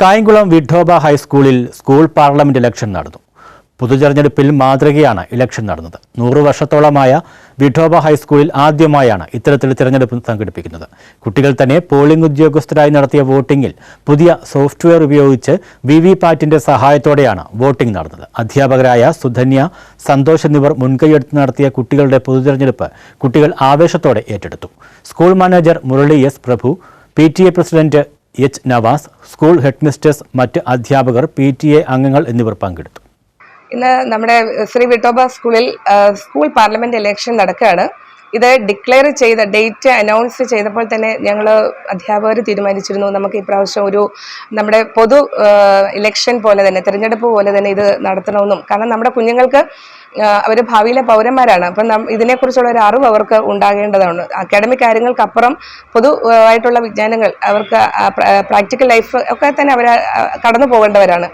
കായംകുളം വിഠോബ ഹൈസ്കൂളിൽ school parliament election നടന്നു. പൊതുതെരഞ്ഞെടുപ്പിൽ മാതൃകയാണ് ഇലക്ഷൻ നടന്നത്. നൂറു വർഷത്തോളമായ വിഠോബ ഹൈസ്കൂളിൽ ആദ്യമായാണ് ഇത്തരത്തിൽ തിരഞ്ഞെടുപ്പ് സംഘടിപ്പിക്കുന്നത്. കുട്ടികൾ തന്നെ പോളിംഗ് ഉദ്യോഗസ്ഥരായി നടത്തിയ വോട്ടിംഗിൽ പുതിയ സോഫ്റ്റ്വെയർ ഉപയോഗിച്ച് വി വി പാറ്റിന്റെ സഹായത്തോടെയാണ് വോട്ടിംഗ് നടന്നത്. അധ്യാപകരായ സുധന്യ സന്തോഷ് എന്നിവർ മുൻകൈയെടുത്ത് നടത്തിയ കുട്ടികളുടെ പൊതുതെരഞ്ഞെടുപ്പ് കുട്ടികൾ ആവേശത്തോടെ ഏറ്റെടുത്തു. School manager Murali S. Prabhu P T A president H Navas school headmistress മറ്റ് അധ്യാപകർ പി ടി എ അംഗങ്ങൾ എന്നിവർ പങ്കെടുത്തു. ഇന്ന് നമ്മുടെ ശ്രീ വിട്ടോബ സ്കൂളിൽ സ്കൂൾ പാർലമെന്റ് ഇലക്ഷൻ നടക്കുകയാണ്. ഇത് ഡിക്ലെയർ ചെയ്ത ഡേറ്റ് അനൗൺസ് ചെയ്തപ്പോൾ തന്നെ ഞങ്ങൾ അധ്യാപകർ തീരുമാനിച്ചിരുന്നു. നമുക്ക് ഇപ്രാവശ്യം ഒരു നമ്മുടെ പൊതു ഇലക്ഷൻ പോലെ തന്നെ തിരഞ്ഞെടുപ്പ് പോലെ തന്നെ ഇത് നടത്തണമെന്നും. കാരണം നമ്മുടെ കുഞ്ഞുങ്ങൾക്ക് അവർ ഭാവിയിലെ പൗരന്മാരാണ്. അപ്പം ഇതിനെക്കുറിച്ചുള്ള ഒരു അറിവ് അവർക്ക് ഉണ്ടാകേണ്ടതാണ്. അക്കാഡമിക് കാര്യങ്ങൾക്കപ്പുറം പൊതു ആ, ആയിട്ടുള്ള വിജ്ഞാനങ്ങൾ അവർക്ക് പ്രാക്ടിക്കൽ ലൈഫ് ഒക്കെ തന്നെ അവർ കടന്നു പോകേണ്ടവരാണ്